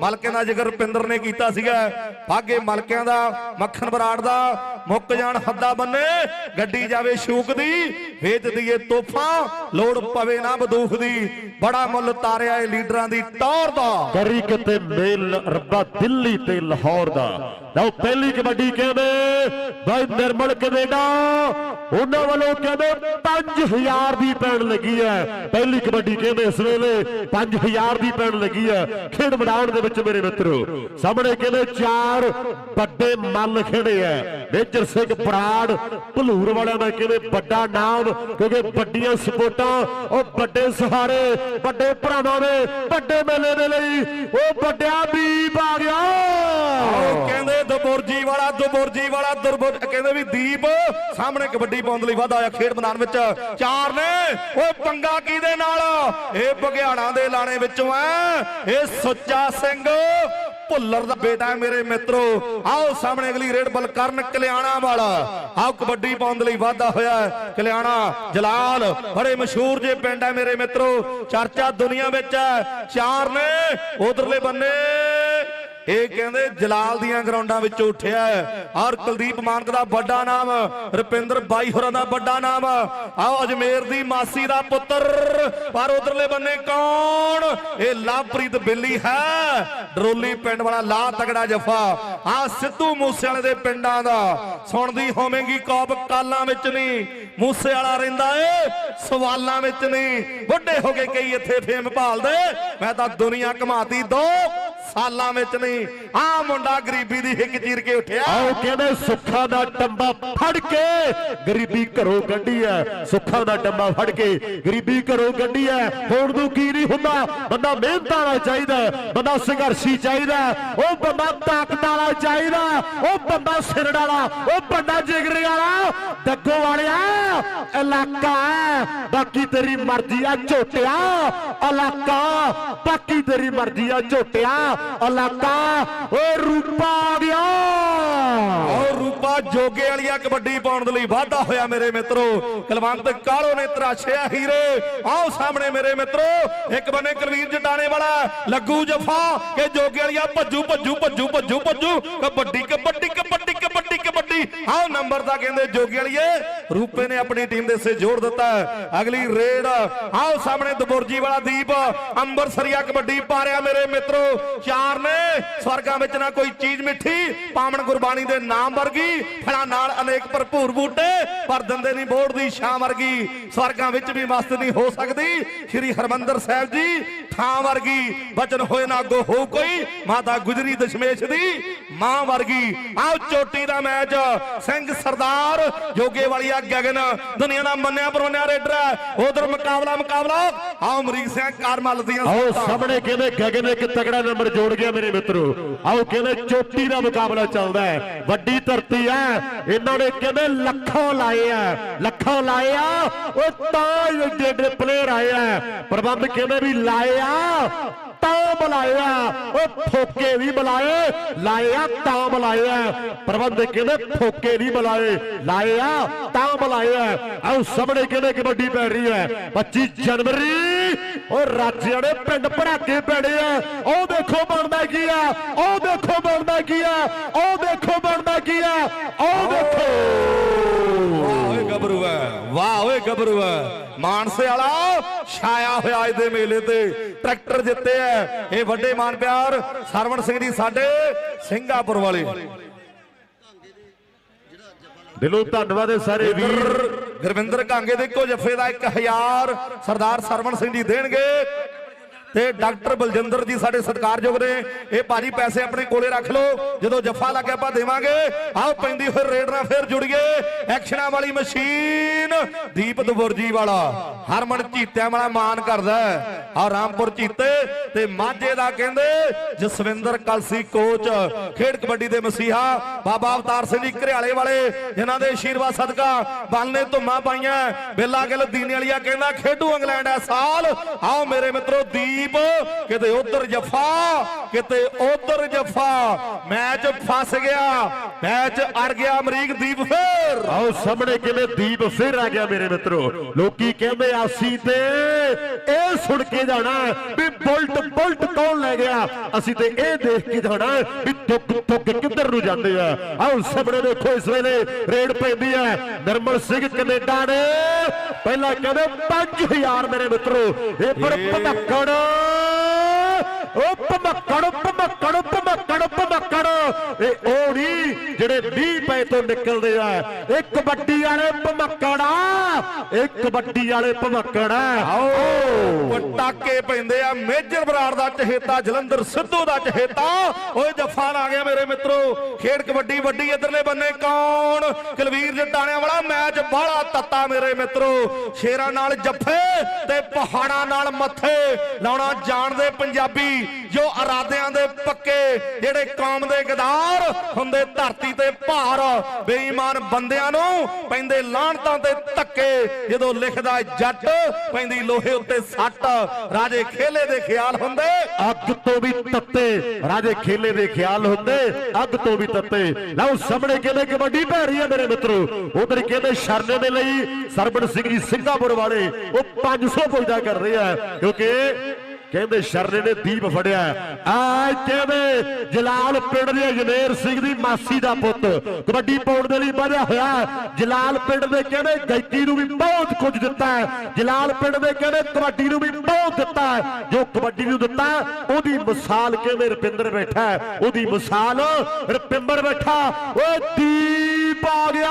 ਮਲਕੇ ਦਾ ਜ਼ਿਕਰ ਪਿੰਦਰ ਨੇ ਕੀਤਾ ਸੀਗਾ। ਭਾਗੇ ਮਲਕਿਆਂ ਦਾ, ਮੱਖਣ ਬਰਾੜ ਦਾ, ਮੁੱਕ ਜਾਣ ਹੱਦਾ ਬੰਨੇ, ਗੱਡੀ ਜਾਵੇ ਸ਼ੂਕ ਦੀ, ਵੇਚ ਦਈਏ ਤੋਹਫਾ, ਲੋੜ ਪਵੇ ਨਾ ਬਦੂਖ ਦੀ। ਬੜਾ ਮੁੱਲ ਤਾਰਿਆ ਏ ਲੀਡਰਾਂ ਦੀ ਟੌਰ ਦਾ। ਕਰੀ ਕਿਤੇ ਮੇਲ, ਰੱਬਾ ਦਿੱਲੀ ਤੇ ਲਾਹੌਰ ਦਾ। ਲਓ ਪਹਿਲੀ ਕਬੱਡੀ ਕਹਿੰਦੇ, ਬਾਈ ਨਿਰਮਲ ਕੈਨੇਡਾ। ਉਹਨਾਂ ਵੱਲੋਂ ਕਹਿੰਦੇ 5000 ਦੀ ਪੈਣ ਲੱਗੀ ਹੈ। ਪਹਿਲੀ ਕਬੱਡੀ ਕਹਿੰਦੇ ਇਸ ਵੇਲੇ 5000 ਦੀ ਪੈਣ ਲੱਗੀ ਹੈ। ਖੇਡ ਮੈਦਾਨ ਦੇ ਵਿੱਚ ਮੇਰੇ ਮਿੱਤਰੋ, ਸਾਹਮਣੇ ਕਹਿੰਦੇ ਚਾਰ ਵੱਡੇ ਮੱਲ ਖੇੜੇ ਆ ਮੇਜਰ ਸਿੰਘ ਬਰਾੜ, ਭਲੂਰ ਵਾਲਿਆਂ ਦਾ ਕਹਿੰਦੇ ਵੱਡਾ ਨਾਮ, ਕਿਉਂਕਿ ਵੱਡੀਆਂ ਸਪੋਰਟਾਂ ਉਹ ਵੱਡੇ ਸਹਾਰੇ, ਵੱਡੇ ਭਰਾਵਾਂ ਦੇ, ਵੱਡੇ ਮੇਲੇ ਦੇ ਲਈ, ਉਹ ਵੱਡਿਆ ਬੀਬ ਆ ਗਿਆ। ਉਹ ਕਹਿੰਦੇ ਦਬੁਰਜੀ ਵਾਲਾ ਦਬੁਰਜੀ ਵਾਲਾ ਦੁਰਬੁਰ ਕਹਿੰਦੇ ਵੀ ਦੀਪ, ਸਾਹਮਣੇ ਕਬੱਡੀ ਪਾਉਣ ਦੇ ਲਈ ਵਾਧਾ ਹੋਇਆ ਖੇਡ ਮੈਦਾਨ ਵਿੱਚ। ਚਾਰ ਨੇ, ਉਹ ਪੰਗਾ ਕਿਹਦੇ ਨਾਲ? ਇਹ ਬਗਿਆੜਾਂ ਦੇ ਲਾਣੇ ਵਿੱਚੋਂ ਐ, ਇਹ ਸੁੱਚਾ ਸਿੰਘ। ਭੁੱਲਰ ਦਾ ਬੇਟਾ ਮੇਰੇ ਮਿੱਤਰੋ। ਆਓ ਸਾਹਮਣੇ ਅਗਲੀ ਰੇਡ ਬਲਕਰਨ ਕਲਿਆਣਾ ਵਾਲਾ। ਆਓ ਕਬੱਡੀ ਪਾਉਣ ਦੇ ਲਈ ਵਾਧਾ ਹੋਇਆ ਕਲਿਆਣਾ ਜਲਾਲ, ਬੜੇ ਮਸ਼ਹੂਰ ਜੇ ਪਿੰਡ ਹੈ ਮੇਰੇ ਮਿੱਤਰੋ। ਚਰਚਾ ਦੁਨੀਆ ਵਿੱਚ ਹੈ। ਚਾਰ ਨੇ ਉਧਰਲੇ ਬੰਨੇ। ਇਹ ਕਹਿੰਦੇ ਜਲਾਲ ਦੀਆਂ ਗਰਾਊਂਡਾਂ ਵਿੱਚ ਉੱਠਿਆ ਔਰ ਕੁਲਦੀਪ ਮਾਨਕ ਦਾ ਵੱਡਾ ਨਾਮ, ਰੁਪਿੰਦਰ ਬਾਈ ਹੋਰਾਂ ਦਾ ਵੱਡਾ ਨਾਮ। ਆਓ ਅਜਮੇਰ ਦੀ ਮਾਸੀ ਦਾ ਪੁੱਤਰ। ਪਰ ਉਧਰਲੇ ਬੰਨੇ ਕੌਣ? ਇਹ ਲਵਪ੍ਰੀਤ ਬਿੱਲੀ ਹੈ। ਡਰੋਲੀ ਪਿੰਡ ਵਾਲਾ ਲਾ ਤਗੜਾ ਜਫਾ। ਆ ਸਿੱਧੂ ਮੂਸੇ ਵਾਲੇ ਦੇ ਪਿੰਡਾਂ ਦਾ ਸੁਣਦੀ ਹੋਵੇਂਗੀ ਕੌਬ ਕਾਲਾਂ ਵਿੱਚ ਨਹੀਂ। ਮੂਸੇ ਵਾਲਾ ਰਹਿੰਦਾ ਏ ਸਵਾਲਾਂ ਵਿੱਚ ਨਹੀਂ। ਵੱਡੇ ਹੋ ਕੇ ਕਈ ਇੱਥੇ ਫੇਮ ਭਾਲਦੇ। ਮੈਂ ਤਾਂ ਦੁਨੀਆ ਘਮਾਤੀ ਦੋ ਸਾਲਾਂ ਵਿੱਚ ਨਹੀਂ। ਆ ਮੁੰਡਾ ਗਰੀਬੀ ਦੀ ਹਿੱਕ ਚੀਰ ਕੇ ਉੱਠਿਆ। ਆਓ ਕਹਿੰਦੇ ਸੁੱਖਾਂ ਦਾ ਟੰਬਾ ਫੜ ਕੇ ਗਰੀਬੀ ਘਰੋਂ ਕੱਢੀ ਐ। ਸੁੱਖਾਂ ਦਾ ਟੰਬਾ ਫੜ ਕੇ ਗਰੀਬੀ ਘਰੋਂ ਕੱਢੀ ਐ। ਹੋਣ ਨੂੰ ਕੀ ਨਹੀਂ ਹੁੰਦਾ। ਬੰਦਾ ਮਿਹਨਤ ਵਾਲਾ ਚਾਹੀਦਾ। ਹੈ, ਬੰਦਾ ਸੰਘਰਸ਼ੀ ਚਾਹੀਦਾ। ਉਹ ਬੰਦਾ ਤਾਕਤ ਵਾਲਾ ਚਾਹੀਦਾ। ਉਹ ਬੰਦਾ ਸਿਰ ਵਾਲਾ, ਉਹ ਬੰਦਾ ਜਿਗਰ ਵਾਲਾ ਦੱਗੋ ਵਾਲਿਆ, ਇਲਾਕਾ ਬਾਕੀ ਤੇਰੀ ਮਰਜ਼ੀ ਆ ਝੋਟਿਆ, ਇਲਾਕਾ। ਬਾਕੀ ਤੇਰੀ ਮਰਜ਼ੀ ਆ ਝੋਟਿਆ, ਇਲਾਕਾ। ਓਏ ਰੂਪਾ ਆ ਗਿਆ। ਔਰ ਰੂਪਾ ਜੋਗੇ ਵਾਲੀਆ ਕਬੱਡੀ ਪਾਉਣ ਦੇ ਲਈ ਵਾਧਾ ਹੋਇਆ ਮੇਰੇ ਮਿੱਤਰੋ। ਕਲਵੰਤ ਕਾਲੋ ਨੇ ਤਰਾਸ਼ਿਆ ਹੀਰੇ। ਆਓ ਸਾਹਮਣੇ ਮੇਰੇ ਮਿੱਤਰੋ, ਇੱਕ ਬੰਨੇ ਕੁਲਵੀਰ ਜਟਾਣੇ ਵਾਲਾ, ਲੱਗੂ ਜਫਾ, ਕਿ ਜੋਗੇ ਵਾਲੀਆ ਭੱਜੂ ਭੱਜੂ ਭੱਜੂ ਭੱਜੂ ਭੱਜੂ, ਕਬੱਡੀ ਕਬੱਡੀ ਕਬੱਡੀ ਕਬੱਡੀ ਕਬੱਡੀ। ਆਓ ਨੰਬਰ ਦਾ ਕਹਿੰਦੇ ਜੋਗੇ ਵਾਲੀਏ, ਰੂਪੇ ਨੇ ਆਪਣੀ ਟੀਮ ਦੇ ਸੇ ਜੋੜ ਦਿੱਤਾ ਅਗਲੀ ਰੇਡ, ਆਓ ਸਾਹਮਣੇ ਦਬੁਰਜੀ ਵਾਲਾ ਦੀਪ ਅੰਬਰਸਰੀਆ ਕਬੱਡੀ ਪਾ ਰਿਹਾ ਮੇਰੇ ਮਿੱਤਰੋ। ਚਾਰ ਨੇ, ਸਵਰਗਾਂ ਵਿੱਚ ਨਾ ਕੋਈ ਚੀਜ਼ ਮਿੱਠੀ, ਪਾਵਨ ਗੁਰਬਾਣੀ ਦੇ ਨਾਮ ਵਰਗੀ ਫਲਾਂ ਨਾਲ ਅਨੇਕ ਭਰਪੂਰ ਬੂਟੇ, ਪਰ ਦੰਦੇ ਨਹੀਂ ਬੋੜ ਦੀ ਛਾਂ ਵਰਗੀ, ਸਵਰਗਾਂ ਵਿੱਚ ਵੀ ਮਸਤ ਨਹੀਂ ਹੋ ਸਕਦੀ। ਸ੍ਰੀ ਹਰਮੰਦਰ ਸਾਹਿਬ ਜੀ ਥਾਂ ਵਰਗੀ ਬਚਨ ਹੋਏ ਨਾ ਅੱਗੋਂ ਹੋ ਕੋਈ। ਮਾਤਾ ਗੁਜਰੀ ਦਸ਼ਮੇਸ਼ ਦੀ ਮਾਂ ਵਰਗੀ। ਆਓ ਚੋਟੀ ਦਾ ਮੈਚ। ਸਿੰਘ ਸਰਦਾਰ ਜੋਗੇ ਵਾਲੀਆ ਗਗਨ। ਦੁਨੀਆ ਦਾ ਮੰਨਿਆ ਪਰੋਨਿਆ ਰੇਡਰ ਉਧਰ ਮੁਕਾਬਲਾ ਮੁਕਾਬਲਾ। ਆਓ ਅਮਰੀਕ ਸਿੰਘ ਕਾਰਮਲ ਦੀਆਂ ਆਓ। ਸਾਹਮਣੇ ਕਹਿੰਦੇ ਗਗਨ ਇੱਕ ਤਗੜਾ ਨੰਬਰ ਜੋੜ ਗਿਆ ਮੇਰੇ ਮਿੱਤਰੋ। ਆਓ ਕਹਿੰਦੇ ਚੋਟੀ ਦਾ ਮੁਕਾਬਲਾ ਚੱਲਦਾ ਹੈ। ਵੱਡੀ ਧਰਤੀ ਹੈ। ਇਹਨਾਂ ਨੇ ਕਹਿੰਦੇ ਲੱਖਾਂ ਲਾਏ ਆ। ਲੱਖਾਂ ਲਾਏ ਆ। ਉਹ ਤਾਂ ਏਡੇ ਪਲੇਅਰ ਆਏ ਆ। ਪ੍ਰਬੰਧ ਕਹਿੰਦੇ ਵੀ ਲਾਏ ਆ। ਤਾਂ ਬੁਲਾਇਆ। ਉਹ ਫੋਕੇ ਵੀ ਬੁਲਾਏ। ਲਾਇਆ ਤਾਂ ਬੁਲਾਇਆ। ਪ੍ਰਬੰਧ ਕਹਿੰਦੇ ਫੋਕੇ ਨਹੀਂ ਬੁਲਾਏ। ਲਾਇਆ ਤਾਂ ਬੁਲਾਇਆ। ਆਓ ਸਾਹਮਣੇ ਕਹਿੰਦੇ ਕਬੱਡੀ ਪੈ ਰਹੀ ਹੈ? 25 ਜਨਵਰੀ। ਉਹ ਰਾਜਿਆਂ ਦੇ ਪਿੰਡ ਭੜਾਕੇ ਪੈਣੇ ਆ ਉਹ ਦੇਖੋ ਬਣਦਾ ਕੀ ਆ ਉਹ ਦੇਖੋ ਬਣਦਾ ਕੀ ਆ ਉਹ ਦੇਖੋ ਬਣਦਾ ਕੀ ਆ ਉਹ ਦੇਖੋ ਵਾਹ ਓਏ ਗੱਭਰੂ ਐ ਵਾਹ ਓਏ ਗੱਭਰੂ ਐ ਮਾਨਸੇ ਵਾਲਾ ਛਾਇਆ ਹੋਇਆ ਅੱਜ ਦੇ ਮੇਲੇ ਤੇ। ਟਰੈਕਟਰ ਜਿੱਤੇ ਐ। ਇਹ ਵੱਡੇ ਮਾਨ ਪਿਆਰ ਸਰਵਣ ਸਿੰਘ ਜੀ ਸਾਡੇ ਸਿੰਘਾਪੁਰ ਵਾਲੇ। ਦਿਲੋਂ ਧੰਨਵਾਦ ਹੈ ਸਾਰੇ ਵੀਰ ਵੀਰ। ਗੁਰਵਿੰਦਰ ਕਾਂਗੇ ਦੇ ਇੱਕੋ ਜਫੇ ਦਾ 1000 ਸਰਦਾਰ ਸਰਵਣ ਸਿੰਘ ਜੀ ਦੇਣਗੇ। ਤੇ ਡਾਕਟਰ ਬਲਜਿੰਦਰ ਜੀ ਸਾਡੇ ਸਤਿਕਾਰਯੋਗ ਨੇ। ਇਹ ਭਾਜੀ ਪੈਸੇ ਆਪਣੇ ਕੋਲੇ ਰੱਖ ਲਓ। ਜਦੋਂ ਜੱਫਾ ਲੱਗਿਆ ਆਪਾਂ ਦੇਵਾਂਗੇ, ਆਓ ਪੈਂਦੀ ਹੋਈ ਰੇਡ ਨਾਲ ਫੇਰ ਜੁੜੀਏ। ਐਕਸ਼ਨਾਂ ਵਾਲੀ ਮਸ਼ੀਨ, ਦੀਪ ਦਬੁਰਜੀ ਵਾਲਾ। ਹਰਮਨ ਚੀਤਿਆਂ ਵਾਲਾ ਮਾਨ ਕਰਦਾ ਹੈ। ਰਾਮਪੁਰ ਚੀਤੇ ਤੇ ਮਾਝੇ ਦਾ ਕਹਿੰਦੇ, ਜਸਵਿੰਦਰ ਕਲਸੀ ਕੋਚ। ਖੇਡ ਕਬੱਡੀ ਦੇ ਮਸੀਹਾ, ਬਾਬਾ ਅਵਤਾਰ ਸਿੰਘ ਜੀ ਘਰਿਆਲੇ ਵਾਲੇ, ਜਿਨ੍ਹਾਂ ਦੇ ਆਸ਼ੀਰਵਾਦ ਸਦਕਾ ਬਲ ਨੇ ਧੁੰਮਾਂ ਪਾਈਆਂ। ਬੇਲਾ ਗਿੱਲ ਦੀਨੇ ਵਾਲੀਆ ਕਹਿੰਦਾ, ਖੇਡੂ ਇੰਗਲੈਂਡ ਐ ਸਾਲ। ਆਓ ਮੇਰੇ ਮਿੱਤਰੋ ਦੀ ਦੀਪ ਕਿਤੇ ਉਧਰ ਜਫਾ, ਕਿਤੇ ਉਧਰ ਜਫਾ। ਮੈਚ ਫਸ ਗਿਆ, ਮੈਚ ਅੜ ਗਿਆ ਅਮਰੀਕ ਦੀਪ ਫੇਰ। ਆਓ ਸਾਹਮਣੇ ਕਿਵੇਂ ਦੀਪ ਫਿਰ ਆ ਗਿਆ ਮੇਰੇ ਮਿੱਤਰੋ। ਲੋਕੀ ਕਹਿੰਦੇ ਆਸੀ ਤੇ ਇਹ ਸੁਣ ਕੇ ਜਾਣਾ ਵੀ ਬੁਲਟ ਬੁਲਟ ਕੌਣ ਲੈ ਗਿਆ? ਅਸੀਂ ਤੇ ਇਹ ਦੇਖ ਕੇ ਜਾਣਾ ਵੀ ਤੁੱਕ ਤੁੱਕ ਕਿੱਧਰ ਨੂੰ ਜਾਂਦੇ ਆ। ਆਓ ਸਾਹਮਣੇ ਦੇਖੋ, ਇਸ ਵੇਲੇ ਰੇਡ ਪੈਂਦੀ ਹੈ ਨਿਰਮਲ ਸਿੰਘ ਕੈਨੇਡਾ ਨੇ ਪਹਿਲਾਂ ਕਹਿੰਦੇ 5000 ਮੇਰੇ ਮਿੱਤਰੋ। ਇਹ ਪਰ ਪਧੱਕੜ ਉਹ ਭਮੱਕੜ ਭਮੱਕੜ ਭਮੱਕੜ ਭਮੱਕੜ ਇਹ ਉਹ ਨਹੀਂ ਜਿਹੜੇ 20 ਪੈ ਤੋਂ ਨਿਕਲਦੇ ਆ। ਇਹ ਕਬੱਡੀ ਵਾਲੇ ਭਮੱਕੜਾ ਇਹ ਕਬੱਡੀ ਵਾਲੇ ਭਮੱਕੜਾ ਆਓ। ਪਟਾਕੇ ਪੈਂਦੇ ਆ। ਮੇਜਰ ਬਰਾੜ ਦਾ ਚਹੇਤਾ, ਜਲੰਧਰ ਸਿੱਧੂ ਦਾ ਚਹੇਤਾ। ਓਏ ਜੱਫਾ ਆ ਗਿਆ ਮੇਰੇ ਮਿੱਤਰੋ। ਖੇਡ ਕਬੱਡੀ ਵੱਡੀ, ਇਧਰਲੇ ਬੰਨੇ ਕੌਣ? ਕੁਲਵੀਰ ਜਟਾਣਿਆਂ ਵਾਲਾ ਮੈਚ ਬਾਹਲਾ ਤੱਤਾ ਮੇਰੇ ਮਿੱਤਰੋ। ਸ਼ੇਰਾਂ ਨਾਲ ਜੱਫੇ ਤੇ ਪਹਾੜਾਂ ਨਾਲ ਮੱਥੇ। ਲਾਉਣਾ ਜਾਣਦੇ ਪੰਜਾਬੀ। ਜੋ ਇਰਾਦਿਆਂ ਦੇ ਪੱਕੇ ਜਿਹੜੇ ਕੌਮ ਦੇ ਗਦਾਰ ਹੁੰਦੇ ਧਰਤੀ ਤੇ ਭਾਰ, ਬੇਈਮਾਨ ਬੰਦਿਆਂ ਨੂੰ ਪੈਂਦੇ ਲਾਹਣਤਾਂ ਤੇ ਧੱਕੇ, ਜਦੋਂ ਲਿਖਦਾ ਜੱਟ, ਪੈਂਦੀ ਲੋਹੇ ਉੱਤੇ ਸੱਟ, ਰਾਜੇ ਖੇਲੇ ਦੇ ਖਿਆਲ ਹੁੰਦੇ। ਅੱਗ ਤੋਂ ਵੀ ਤੱਤੇ, ਰਾਜੇ ਖੇਲੇ ਦੇ ਖਿਆਲ ਹੁੰਦੇ। ਅੱਗ ਤੋਂ ਵੀ ਤੱਤੇ। ਲਓ, ਸਾਹਮਣੇ ਕਹਿੰਦੇ ਕਬੱਡੀ ਪੈ ਰਹੀ ਹੈ ਮੇਰੇ ਮਿੱਤਰੋ। ਉਧਰ ਕਹਿੰਦੇ ਸ਼ਰਨੇ ਦੇ ਲਈ ਸਰਬਣ ਸਿੰਘ ਜੀ ਸਿੰਘਾਪੁਰ ਵਾਲੇ, ਉਹ 500 ਪੁੱਜਦਾ ਕਰ ਰਹੇ ਆ, ਕਿਉਂਕਿ ਕਹਿੰਦੇ ਸ਼ਰਨੇ ਨੇ ਦੀਪ ਫੜਿਆ ਆ ਕਹਿੰਦੇ ਜਲਾਲ ਪਿੰਡ ਦੇ ਜਨੇਰ ਸਿੰਘ ਦੀ ਮਾਸੀ ਦਾ ਪੁੱਤ, ਕਬੱਡੀ ਪਾਉਣ ਦੇ ਲਈ ਵਧਿਆ ਹੋਇਆ ਜਲਾਲ ਪਿੰਡ ਦੇ ਕਹਿੰਦੇ ਗਾਇਕੀ ਨੂੰ ਵੀ ਬਹੁਤ ਕੁਝ ਦਿੱਤਾ ਜਲਾਲ ਪਿੰਡ ਦੇ ਕਹਿੰਦੇ ਕਬੱਡੀ ਨੂੰ ਵੀ ਬਹੁਤ ਦਿੱਤਾ ਹੈ। ਜੋ ਕਬੱਡੀ ਨੂੰ ਦਿੱਤਾ ਉਹਦੀ ਮਿਸਾਲ ਕਹਿੰਦੇ ਰਪਿੰਦਰ ਬੈਠਾ ਹੈ? ਉਹਦੀ ਮਿਸਾਲ ਰਪਿੰਦਰ ਬੈਠਾ। ਓਏ ਦੀਪ ਆ ਗਿਆ।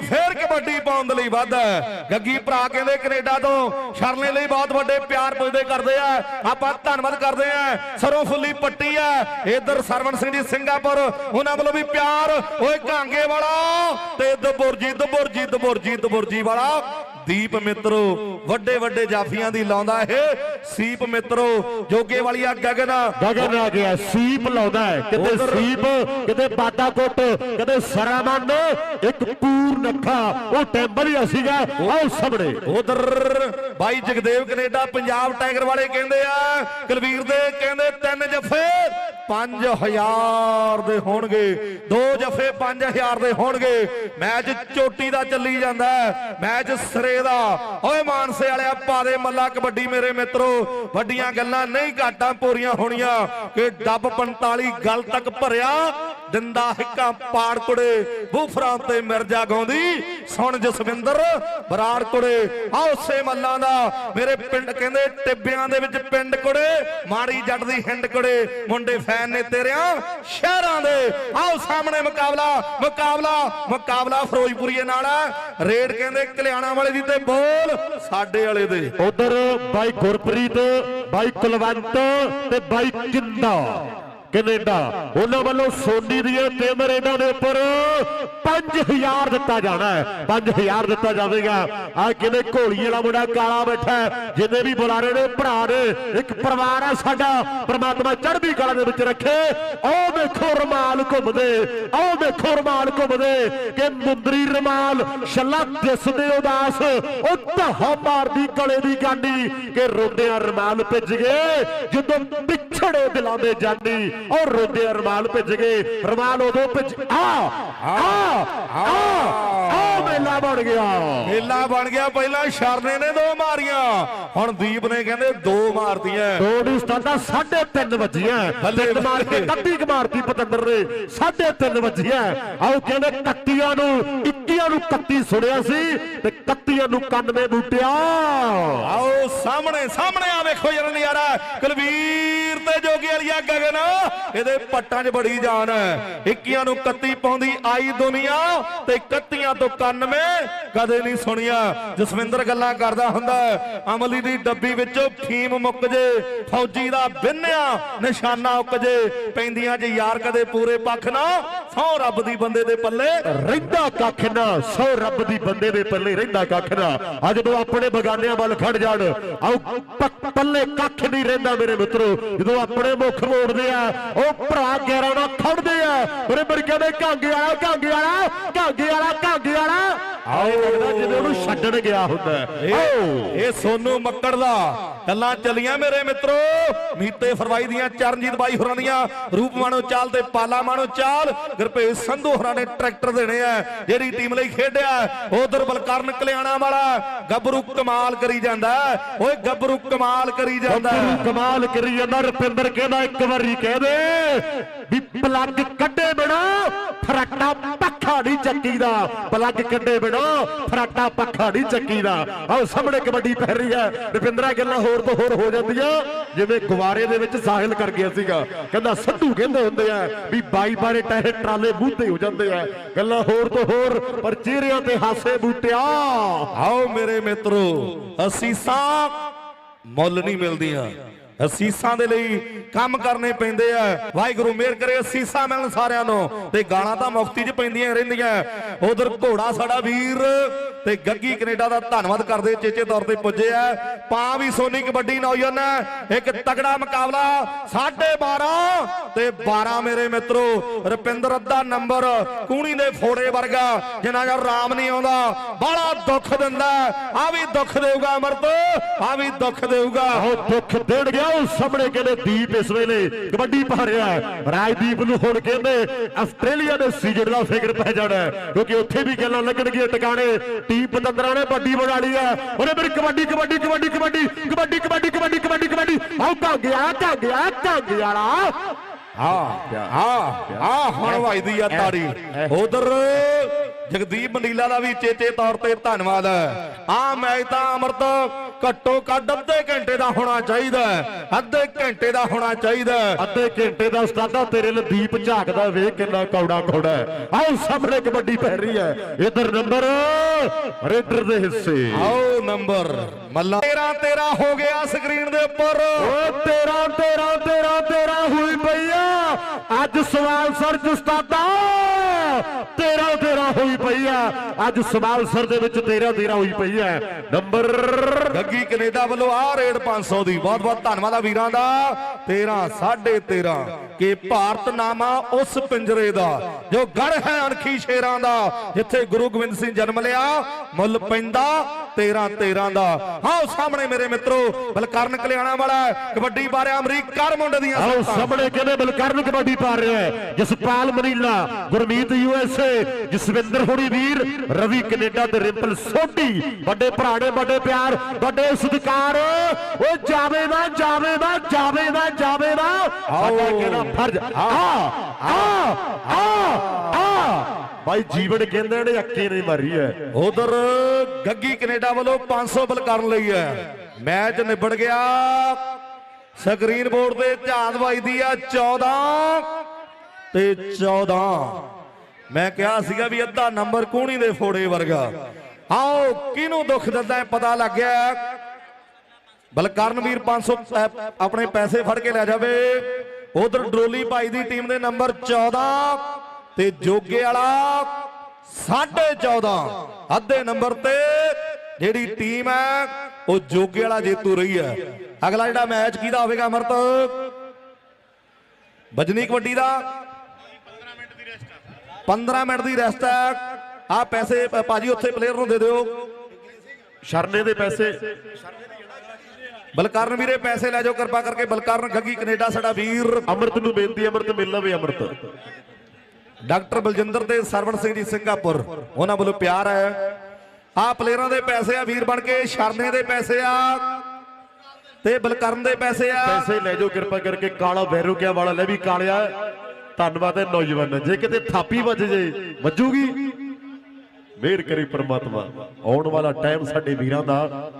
ਕਹਿੰਦੇ ਫੇਰ ਕਬੱਡੀ ਪਾਉਣ ਦੇ ਲਈ ਵੱਧ ਹੈ। ਗੱਗੀ ਭਰਾ ਕਹਿੰਦੇ ਕੈਨੇਡਾ ਤੋਂ ਸ਼ਰਨੇ ਲਈ ਬਹੁਤ ਵੱਡੇ ਪਿਆਰ ਪੁੱਜਦੇ ਕਰਦੇ ਆ। ਆਪਾਂ ਧੰਨਵਾਦ ਕਰਦੇ ਆ। ਸਰੋਂ ਫੁੱਲੀ ਪੱਟੀ ਆ। ਇਧਰ ਸਰਵਣ ਸਿੰਘ ਜੀ ਸਿੰਗਾਪੁਰ, ਉਹਨਾਂ ਵੱਲੋਂ ਵੀ ਪਿਆਰ। ਓਏ ਕਾਂਗੇ ਵਾਲਾ ਤੇ ਦਬੁਰਜੀ ਦਬੁਰਜੀ ਦਬੁਰਜੀ ਦਬੁਰਜੀ ਵਾਲਾ। ਦੀਪ ਮਿੱਤਰੋ ਵੱਡੇ ਵੱਡੇ ਜਾਫੀਆਂ ਦੀ ਲਾਉਂਦਾ ਇਹ। ਸੀਪ ਮਿੱਤਰੋ ਜੋਗੇ ਵਾਲੀਆ ਗਗਨ। ਗਗਨ ਆ ਗਿਆ ਸੀਪ ਲਾਉਂਦਾ ਹੈ। ਕਿਤੇ ਸੀਪ ਕਿਤੇ ਬਾਦਾਕੋਟ ਕਿਤੇ ਸਰਾਮਨ ਇੱਕ ਪੂਰ ਨੱਖਾ। ਉਹ ਟੈਂਬਲੀਆ ਸੀਗਾ ਆਓ ਸਾਹਮਣੇ। ਉਧਰ ਬਾਈ ਜਗਦੇਵ ਕੈਨੇਡਾ ਪੰਜਾਬ ਟਾਈਗਰ ਵਾਲੇ ਕਹਿੰਦੇ ਆ ਕੁਲਵੀਰ ਦੇ ਕਹਿੰਦੇ ਤਿੰਨ ਜਫੇ 5000 ਦੇ ਹੋਣਗੇ। ਦੋ ਜਫੇ 5000 ਦੇ ਹੋਣਗੇ। ਮੈਚ ਚੋਟੀ ਦਾ ਚੱਲੀ ਜਾਂਦਾ। ਮੈਚ ਸਿਰੇ ਦਾ। ਓਏ ਮਾਨਸੇ ਵਾਲਿਆ ਪਾ ਦੇ ਮੱਲਾ ਕਬੱਡੀ ਮੇਰੇ ਮਿੱਤਰੋ, ਵੱਡੀਆਂ ਗੱਲਾਂ ਨਹੀਂ ਘਾਟਾਂ ਪੂਰੀਆਂ ਹੋਣੀਆਂ। ਕਿ ਡੱਬ 45 ਗੱਲ ਤੱਕ ਭਰਿਆ, ਦਿੰਦਾ ਹਿੱਕਾਂ ਪਾੜ ਕੁੜੇ, ਬੂਫਰਾਂ ਤੇ ਮਿਰਜਾ ਗਾਉਂਦੀ। ਸੁਣ ਜਸਵਿੰਦਰ, ਬਰਾੜ ਕੁੜੇ ਆ ਉਸੇ ਮੱਲਾਂ ਦਾ। ਮੇਰੇ ਪਿੰਡ ਕਹਿੰਦੇ ਟਿੱਬਿਆਂ ਦੇ ਵਿੱਚ ਪਿੰਡ ਕੁੜੇ, ਮਾੜੀ ਜੱਟ ਦੀ ਹਿੰਡ ਕੁੜੇ। ਮੁੰਡੇ ਫੈਨ ਨੇ ਤੇਰਿਆਂ ਸ਼ਹਿਰਾਂ ਦੇ। ਆਓ ਸਾਹਮਣੇ ਮੁਕਾਬਲਾ ਮੁਕਾਬਲਾ ਮੁਕਾਬਲਾ ਫਿਰੋਜ਼ਪੁਰੀਏ ਨਾਲ ਹੈ। ਰੇਡ ਕਹਿੰਦੇ ਕਲਿਆਣਾ ਵਾਲੇ ਦੀ ਤੇ ਬੋਲ ਸਾਡੇ ਵਾਲੇ ਦੇ। ਉਧਰ ਬਾਈ ਗੁਰਪ੍ਰੀਤ ਬਾਈ ਕੁਲਵੰਤ ਤੇ ਬਾਈ ਕਿੰਦਾ। ਕੈਨੇਡਾ ਉਹਨਾਂ ਵੱਲੋਂ ਸੋਨੀ ਦੀਆਂ ਟੇਮਰ ਇਹਨਾਂ ਦੇ ਉੱਪਰ 5000 ਦਿੱਤਾ ਜਾਣਾ ਹੈ। 5000 ਦਿੱਤਾ ਜਾਵੇਗਾ। ਆ ਕਿਵੇਂ ਘੋਲੀ ਵਾਲਾ ਮੁੰਡਾ ਕਾਲਾ ਬੈਠਾ ਜਿੰਨੇ ਵੀ ਬੁਲਾਰੇ ਨੇ, ਭਰਾ ਨੇ, ਇੱਕ ਪਰਿਵਾਰ ਹੈ ਸਾਡਾ। ਪ੍ਰਮਾਤਮਾ ਚੜ੍ਹਦੀ ਕਲਾ ਦੇ ਵਿੱਚ ਰੱਖੇ। ਆਹ ਦੇਖੋ ਰਮਾਲ ਘੁੰਮਦੇ। ਆਹ ਦੇਖੋ ਰਮਾਲ ਘੁੰਮਦੇ ਕਿ ਮੁੰਦਰੀ ਰਮਾਲ ਛੱਲਾ ਦਿਸਦੇ ਉਦਾਸ। ਉਹ ਧਾਹਾ ਮਾਰਦੀ ਗਲੇ ਦੀ ਗਾਂਡੀ ਕਿ ਰੋਂਦਿਆਂ ਰਮਾਲ ਭਿੱਜ ਗਏ। ਜਦੋਂ ਪਿਛੜੇ ਦਿਲਾਂ ਦੇ ਜਾਨੀ ਔਰ ਰੋਂਦਿਆਂ ਰਮਾਲ ਭਿੱਜ ਗਏ। ਰਮਾਲ ਉਦੋਂ ਭਿੱਜ ਆ! ਆ! ਆ! ਆ! ਮੇਲਾ ਬਣ ਗਿਆ। ਮੇਲਾ ਬਣ ਗਿਆ। ਪਹਿਲਾਂ ਸ਼ਰਨੇ ਨੇ ਦੋ ਮਾਰੀਆਂ। ਹੁਣ ਦੀਪ ਨੇ ਕਹਿੰਦੇ ਦੋ ਮਾਰਤੀਆਂ। ਦੋ ਦੀ ਸਤਾਦਾ 3.5 ਵੱਜੀਆਂ। ਤਿੰਨ ਮਾਰ ਕੇ। 31 ਮਾਰਤੀ ਪਤੰਦਰ ਨੇ। 3.5 ਵੱਜੀਆਂ। ਆਓ ਕਹਿੰਦੇ 31 ਨੂੰ 21 ਨੂੰ 31 ਸੁਣਿਆ ਸੀ ਤੇ 31 ਨੂੰ 91 ਬੂਟਿਆ। ਆਓ ਸਾਹਮਣੇ ਸਾਹਮਣੇ ਆ ਵੇਖੋ ਜਰਾ ਨਜ਼ਾਰਾ। ਕੁਲਵੀਰ ਤੇ ਜੋਗੀ ਵਾਲੀਆ ਗਗਨ ਇਹਦੇ ਪੱਟਾਂ 'ਚ ਬੜੀ ਜਾਨ ਹੈ। 21 ਨੂੰ 31 ਪਾਉਂਦੀ ਆਈ ਦੁਨੀਆ ਤੇ 31 ਤੋਂ 91 ਕਦੇ ਨਹੀਂ ਸੁਣੀਆ। ਜਸਵਿੰਦਰ ਗੱਲਾਂ ਕਰਦਾ ਹੁੰਦਾ ਅਮਲੀ ਦੀ ਡੱਬੀ ਵਿੱਚੋਂ ਫੀਮ ਮੁੱਕ ਜੇ ਫੌਜੀ ਦਾ ਬਿੰਨਿਆ ਨਿਸ਼ਾਨਾ ਉੱਕ ਜੇ। ਪੈਂਦੀਆਂ 'ਚ ਯਾਰ ਕਦੇ ਪੂਰੇ ਪੱਖ ਨਾ ਸੌ ਰੱਬ ਦੀ ਬੰਦੇ ਦੇ ਪੱਲੇ। ਰਹਿੰਦਾ ਕੱਖ ਨਾ। ਸੋ ਰੱਬ ਦੀ ਬੰਦੇ ਦੇ ਪੱਲੇ ਰਹਿੰਦਾ ਕੱਖ ਨਾ। ਆ ਜਦੋਂ ਆਪਣੇ ਬਗਾਨਿਆਂ ਵੱਲ ਖੜ ਜਾਣ ਆਓ ਪ- ਪੱਲੇ ਕੱਖ ਨਹੀਂ ਰਹਿੰਦਾ ਮੇਰੇ ਮਿੱਤਰੋ। ਜਦੋਂ ਆਪਣੇ ਮੁੱਖ ਮੋੜਦੇ ਆ ਉਹ ਭਰਾ ਗੈਰਾਂ ਨਾਲ ਖੜਦੇ ਆ। ਉਹਨੇ ਮੇਰੇ ਕਹਿੰਦੇ ਕਾਂਗੇ ਵਾਲਾ ਕਾਂਗੇ ਵਾਲਾ ਕਾਂਗੇ ਵਾਲਾ ਕਾਂਗੇ ਵਾਲਾ। ਆਓ ਲੱਗਦਾ ਜਿਵੇਂ ਉਹਨੂੰ ਛੱਡਣ ਗਿਆ ਹੁੰਦਾ। ਆਓ। ਇਹ ਸੋਨੂ ਮੱਕੜ ਦਾ ਗੱਲਾਂ ਚੱਲੀਆਂ ਮੇਰੇ ਮਿੱਤਰੋ। ਮੀਤੇ ਫਰਵਾਈ ਦੀਆਂ ਚਰਨਜੀਤ ਬਾਈ ਹੋਰਾਂ ਦੀਆਂ ਰੂਪ ਮਾਣੋ ਚਾਲ ਤੇ ਪਾਲਾ ਮਾਣੋ ਚਾਲ। ਗੁਰਪ੍ਰੀਤ ਸੰਧੂ ਹੋਰਾਂ ਨੇ ਟਰੈਕਟਰ ਦੇਣੇ ਆ ਜਿਹੜੀ ਟੀਮ ਲਈ ਖੇਡਿਆ। ਉਧਰ ਬਲਕਰਨ ਕਲਿਆਣਾ ਵਾਲਾ ਗੱਭਰੂ ਕਮਾਲ ਕਰੀ ਜਾਂਦਾ। ਹੈ। ਓਏ ਗੱਭਰੂ ਕਮਾਲ ਕਰੀ ਜਾਂਦਾ। ਗੱਭਰੂ ਕਮਾਲ ਕਰੀ ਜਾਂਦਾ। ਰੁਪਿੰਦਰ ਕਹਿੰਦਾ, ਇੱਕ ਵਾਰੀ ਕਹਿ ਦੇ। ਵੀ ਪਲੱਗ ਕੱਢੇ ਬਿਨਾ ਫਰਾਟਾ ਪੱਖਾ ਨਹੀਂ ਚੱਕੀਦਾ। ਪਲੱਗ ਕੱਢੇ ਬਿਨਾ ਫਰਾਟਾ ਪੱਖਾ ਨਹੀਂ ਚੱਕੀਦਾ। ਆਹ ਸਾਹਮਣੇ ਕਬੱਡੀ ਪੈ ਰਹੀ ਹੈ। ਰੁਪਿੰਦਰਾ ਗੱਲਾਂ ਹੋਰ ਤੋਂ ਹੋਰ ਹੋ ਜਾਂਦੀਆਂ। ਜਿਵੇਂ ਗੁਵਾਰੇ ਦੇ ਵਿੱਚ ਸਾਹਿਲ ਕਰ ਗਿਆ ਸੀਗਾ। ਕਹਿੰਦਾ ਸੱਧੂ ਕਹਿੰਦੇ ਹੁੰਦੇ ਆ ਵੀ ਬਾਈ ਬਾਰੇ ਟਹਿ ਟਰਾਲੇ ਮੂੰਹ ਹੋ ਜਾਂਦੇ ਆ। ਗੱਲਾਂ ਹੋਰ ਤੋਂ ਹੋਰ, ਪਰ ਚਿਹਰਿਆਂ ਤੇ ਹਾਸੇ ਬੂਟਿਆ। ਆਓ ਮੇਰੇ ਮਿੱਤਰੋ ਅਸੀਸਾਂ ਮੁੱਲ ਨਹੀਂ ਮਿਲਦੀਆਂ। ਅਸੀਸਾਂ ਦੇ ਲਈ ਕੰਮ ਕਰਨੇ ਪੈਂਦੇ ਆ। ਵਾਹਿਗੁਰੂ ਮਿਹਰ ਕਰੇ ਅਸੀਸਾਂ ਮਿਲਣ ਸਾਰਿਆਂ ਨੂੰ। ਤੇ ਗਾਲਾਂ ਤਾਂ ਮੁਫਤੀ 'ਚ ਪੈਂਦੀਆਂ ਰਹਿੰਦੀਆਂ। ਉਧਰ ਘੋੜਾ ਸਾਡਾ ਵੀਰ ਤੇ ਗੱਗੀ ਕੈਨੇਡਾ ਦਾ ਧੰਨਵਾਦ ਕਰਦੇ ਚੇਚੇ ਤੌਰ ਤੇ ਪੁੱਜੇ ਆ। ਪਾ ਵੀ ਸੋਨੀ ਕਬੱਡੀ ਨੌਜਵਾਨ ਹੈ ਇੱਕ ਤਗੜਾ ਮੁਕਾਬਲਾ 12.5 ਤੇ 12 ਮੇਰੇ ਮਿੱਤਰੋ। ਰੁਪਿੰਦਰ ਅੱਧਾ ਨੰਬਰ ਕੂਣੀ ਦੇ ਫੋੜੇ ਵਰਗਾ ਜਿੰਨਾ ਜਰ ਰਾਮ ਨਹੀਂ ਆਉਂਦਾ। ਬੜਾ ਦੁੱਖ ਦਿੰਦਾ। ਆ ਵੀ ਦੁੱਖ ਦੇਊਗਾ ਅਮਰਤ, ਆ ਵੀ ਦੁੱਖ ਦੇਊਗਾ। ਉਹ ਦੁੱਖ ਦੇਣ ਗਿਆ ਲਓ ਸਾਹਮਣੇ ਕਹਿੰਦੇ ਦੀਪ ਇਸ ਵੇਲੇ ਕਬੱਡੀ ਪਾ ਰਿਹਾ ਰਾਜਦੀਪ ਨੂੰ ਹੁਣ ਕਹਿੰਦੇ ਆਸਟ੍ਰੇਲੀਆ ਦੇ ਸੀਜ਼ਨ ਦਾ ਫਿਕਰ ਪੈ ਜਾਣਾ ਕਿਉਂਕਿ ਉੱਥੇ ਵੀ ਗੱਲਾਂ ਲੱਗਣਗੀਆਂ ਟਿਕਾਣੇ। ਟੀਮ ਪਤੰਦਰਾ ਨੇ ਵੱਡੀ ਬਣਾ ਆ ਉਹਨੇ ਫਿਰ ਕਬੱਡੀ ਕਬੱਡੀ ਕਬੱਡੀ ਕਬੱਡੀ ਕਬੱਡੀ ਕਬੱਡੀ, ਕਬੱੱਡੀ, ਕਬੱਡੀ ਕਬੱਡੀ। ਆਉ ਕਾ ਗਿਆ ਕਾ ਗਿਆ ਕਾ ਗਿਆ ਲਾ ਹਾਂ ਹਾਂ ਹੁਣ ਵਜਦੀ ਆ ਤਾੜੀ। ਉਧਰ ਜਗਦੀਪ ਬੰਡੀਲਾ ਦਾ ਵੀ ਚੇਤੇ ਤੌਰ ਤੇ ਧੰਨਵਾਦ। ਆ ਮੈਚ ਤਾਂ ਅਮਰਤ ਘੱਟੋ ਘੱਟ ਅੱਧੇ ਘੰਟੇ ਦਾ ਹੋਣਾ ਚਾਹੀਦਾ। ਅੱਧੇ ਘੰਟੇ ਦਾ ਹੋਣਾ ਚਾਹੀਦਾ। ਅੱਧੇ ਘੰਟੇ ਦਾ ਉਸਤਾਦਾ ਤੇਰੇ ਲਈ ਦੀਪ ਝਾਕਦਾ ਵੇਖ ਕਿੰਨਾ ਕੌੜਾ ਕੌੜਾ ਆਓ ਸਾਹਮਣੇ ਕਬੱਡੀ ਪੈ ਰਹੀ ਹੈ। ਇਧਰ ਨੰਬਰ ਰੇਡਰ ਦੇ ਹਿੱਸੇ। ਆਓ ਨੰਬਰ। ਮੱਲਾ 13 13 ਹੋ ਗਿਆ ਸਕਰੀਨ ਦੇ ਉੱਪਰ। ਓ ਤੇਰਾ ਤੇਰਾ ਤੇਰਾ ਤੇਰਾ ਹੋਈ ਪਈ ਆ। ਅੱਜ ਸਵਾਲ ਸਰ ਉਸਤਾਦਾ। ਤੇਰਾ ਤੇਰਾ ਹੋਈ ਪਈ ਆ। ਅੱਜ ਸਵਾਲ ਸਰ ਦੇ ਵਿੱਚ ਤੇਰਾ ਤੇਰਾ ਹੋਈ ਪਈ ਆ। ਨੰਬਰ ਗੱਗੀ ਕੈਨੇਡਾ ਵੱਲੋਂ ਆ ਰੇਡ 500 ਦੀ। ਬਹੁਤ ਬਹੁਤ ਧੰਨਵਾਦ ਆ ਵੀਰਾਂ ਦਾ। 13 13.5 ਕਿ ਭਾਰਤ ਨਾਮਾ ਉਸ ਪਿੰਜਰੇ ਦਾ, ਜੋ ਗੜ ਹੈ ਅਣਖੀ ਸ਼ੇਰਾਂ ਦਾ, ਜਿੱਥੇ ਗੁਰੂ ਗੋਬਿੰਦ ਸਿੰਘ ਜਨਮ ਲਿਆ। ਮੁੱਲ ਪੈਂਦਾ 13 13 ਦਾ। ਆਓ ਸਾਹਮਣੇ ਮੇਰੇ ਮਿੱਤਰੋ ਬਲਕਰਨ ਕਲਿਆਣਾ ਵਾਲਾ ਕਬੱਡੀ ਬਾਰੇ ਅਮਰੀਕਾ ਮੁੰਡੇ ਦੀਆਂ ਆਓ। ਸਾਹਮਣੇ ਕਹਿੰਦੇ ਬਲਕਰਨ ਕਬੱਡੀ ਪਾ ਰਿਹਾ ਹੈ। ਜਸਪਾਲ ਮਨੀਲਾ ਗੁਰਮੀਤ ਯੂਐਸਏ ਜਸਵਿੰਦਰ ਹੁਣੀ ਵੀਰ ਰਵੀ ਕੈਨੇਡਾ ਤੇ ਰਿੰਪਲ ਸੋਢੀ। ਵੱਡੇ ਭਰਾੜੇ ਵੱਡੇ ਪਿਆਰ ਵੱਡੇ ਸਤਿਕਾਰ। ਓ ਜਾਵੇ ਨਾ ਜਾਵੇ ਨਾ ਜਾਵੇ ਨਾ ਜਾਵੇ ਨਾ। ਸਾਡਾ ਕਿਹੜਾ ਫਰਜ਼? ਆ ਆ ਆ ਆ ਭਾਈ ਜੀਵਨ ਕਹਿੰਦੇ ਨੇ ਅੱਕੇ ਨਹੀਂ ਮਾਰੀ ਹੈ ਉਧਰ ਗੱਗੀ ਕੈਨੇਡਾ ਵੱਲੋਂ 500 ਬਲਕਰਨ ਲਈ ਹੈ ਮੈਚ ਨਿਬੜ ਗਿਆ। ਸਕਰੀਨ ਬੋਰਡ ਤੇ ਝਾਂਦ ਵੱਜਦੀ ਆ 14 ਤੇ 14 ਮੈਂ ਕਿਹਾ ਸੀਗਾ ਵੀ ਅੱਧਾ ਨੰਬਰ ਕੂਣੀ ਦੇ ਫੋੜੇ ਵਰਗਾ। ਆਓ ਕਿਹਨੂੰ ਦੁੱਖ ਦਿੰਦਾ ਹੈ ਪਤਾ ਲੱਗ ਗਿਆ। ਬਲਕਰਨ ਵੀਰ 500 ਅਹ, ਆਪਣੇ ਪੈਸੇ ਫੜ ਕੇ ਲੈ ਜਾਵੇ। ਉਧਰ ਡਰੋਲੀ ਭਾਈ ਦੀ ਟੀਮ ਦੇ ਨੰਬਰ 14 ਤੇ ਜੋਗੇ ਵਾਲਾ 14.5 ਅੱਧੇ ਨੰਬਰ ਤੇ ਜਿਹੜੀ ਟੀਮ ਹੈ, ਉਹ ਜੋਗੇ ਵਾਲਾ ਜੇਤੂ ਰਹੀ ਹੈ। ਅਗਲਾ ਜਿਹੜਾ ਮੈਚ ਕਿਹਦਾ ਹੋਵੇਗਾ ਅਮਰਤ? ਬਜਨੀ ਕਬੱਡੀ ਦਾ। 15 ਮਿੰਟ ਦੀ ਰੈਸਟ ਹੈ। ਆ ਪੈਸੇ ਪ- ਭਾਜੀ ਉੱਥੇ ਪਲੇਅਰ ਨੂੰ ਦੇ ਦਿਓ। ਸ਼ਰਨੇ ਦੇ ਪੈਸੇ। ਬਲਕਰਨ ਵੀਰੇ, ਪੈਸੇ ਲੈ ਜਾਓ, ਕਿਰਪਾ ਕਰਕੇ। ਬਲਕਰਨ, ਗੱਗੀ, ਕੈਨੇਡਾ ਸਾਡਾ ਵੀਰ। ਅੰਮ੍ਰਿਤ ਨੂੰ ਬੇਨਤੀ, ਅੰਮ੍ਰਿਤ ਮਿਲ ਲਵੇ ਅੰਮ੍ਰਿਤ। ਡਾਕਟਰ ਬਲਜਿੰਦਰ ਤੇ ਸਰਵਣ ਸਿੰਘ ਜੀ ਸਿੰਗਾਪੁਰ। ਉਹਨਾਂ ਵੱਲੋਂ ਪਿਆਰ ਹੈ। ਆ ਪਲੇਅਰਾਂ ਦੇ ਪੈਸੇ ਆ ਵੀਰ ਬਣ ਕੇ, ਸ਼ਰਨੇ ਦੇ ਪੈਸੇ ਆ ਤੇ ਬਲਕਰਨ ਦੇ ਪੈਸੇ ਆ। ਪੈਸੇ ਲੈ ਜਾਓ, ਕਿਰਪਾ ਕਰਕੇ ਕਾਲਾ ਵੈਰੋਕਿਆ ਵਾਲਾ ਲੈ ਵੀ ਕਾਲਿਆ। ਧੰਨਵਾਦ ਹੈ ਨੌਜਵਾਨ। ਜੇ ਕਿਤੇ ਥਾਪੀ ਵੱਜ ਜੇ, ਵੱਜੂਗੀ। ਮਿਹਰ ਕਰੇ ਪ੍ਰਮਾਤਮਾ। ਆਉਣ ਵਾਲਾ ਟਾਈਮ ਸਾਡੇ ਵੀਰਾਂ ਦਾ।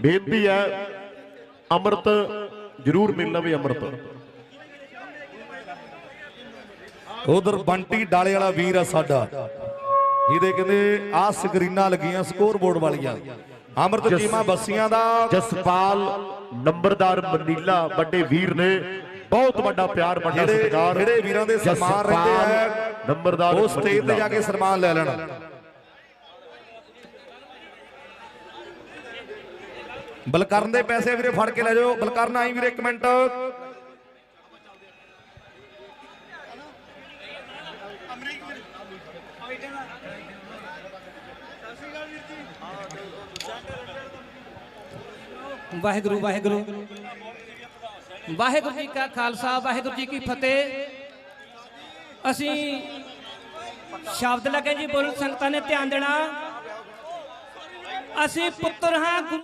ਬੇਨਤੀ ਹੈ। ਅੰਮ੍ਰਿਤ ਜ਼ਰੂਰ ਮਿਲਣਾ ਵੀ ਅੰਮ੍ਰਿਤ। ਉਧਰ ਬੰਟੀ ਡਾਲੇ ਵਾਲਾ ਵੀਰ ਆ ਸਾਡਾ। ਜਿਹਦੇ ਕਹਿੰਦੇ ਆ ਸਕਰੀਨਾਂ ਲੱਗੀਆਂ ਸਕੋਰ ਬੋਰਡ ਵਾਲੀਆਂ। ਅਮਰਤ ਚੀਮਾ ਬੱਸੀਆਂ ਦਾ। ਜਸਪਾਲ ਨੰਬਰਦਾਰ ਮਨੀਲਾ ਵੱਡੇ ਵੀਰ ਨੇ। ਬਹੁਤ ਵੱਡਾ ਪਿਆਰ ਵੱਡਾ ਸਤਿਕਾਰ। ਜਿਹੜੇ ਵੀਰਾਂ ਦੇ ਸਨਮਾਨ ਰਹਿੰਦੇ ਆ। ਨੰਬਰਦਾਰ ਉਹ ਸਟੇਜ ਤੇ ਜਾ ਕੇ ਸਨਮਾਨ ਲੈ ਲੈਣ। ਬਲਕਰਨ ਦੇ ਪੈਸੇ ਵੀਰੇ ਫੜ ਕੇ ਲੈ ਜਾਓ। ਬਲਕਰਨ ਆਈ ਵੀਰੇ ਇੱਕ ਮਿੰਟ। ਵਾਹਿਗੁਰੂ ਵਾਹਿਗੁਰੂ। ਵਾਹਿਗੁਰੂ ਜੀ ਕਾ ਖਾਲਸਾ, ਵਾਹਿਗੁਰੂ ਜੀ ਕੀ ਫਤਿਹ। ਅਸੀਂ ਸ਼ਬਦ ਲੱਗੇ ਜੀ, ਬੋਲ ਸੰਗਤਾਂ ਨੇ ਧਿਆਨ ਦੇਣਾ। ਅਸੀਂ ਪੁੱਤਰ ਹਾਂ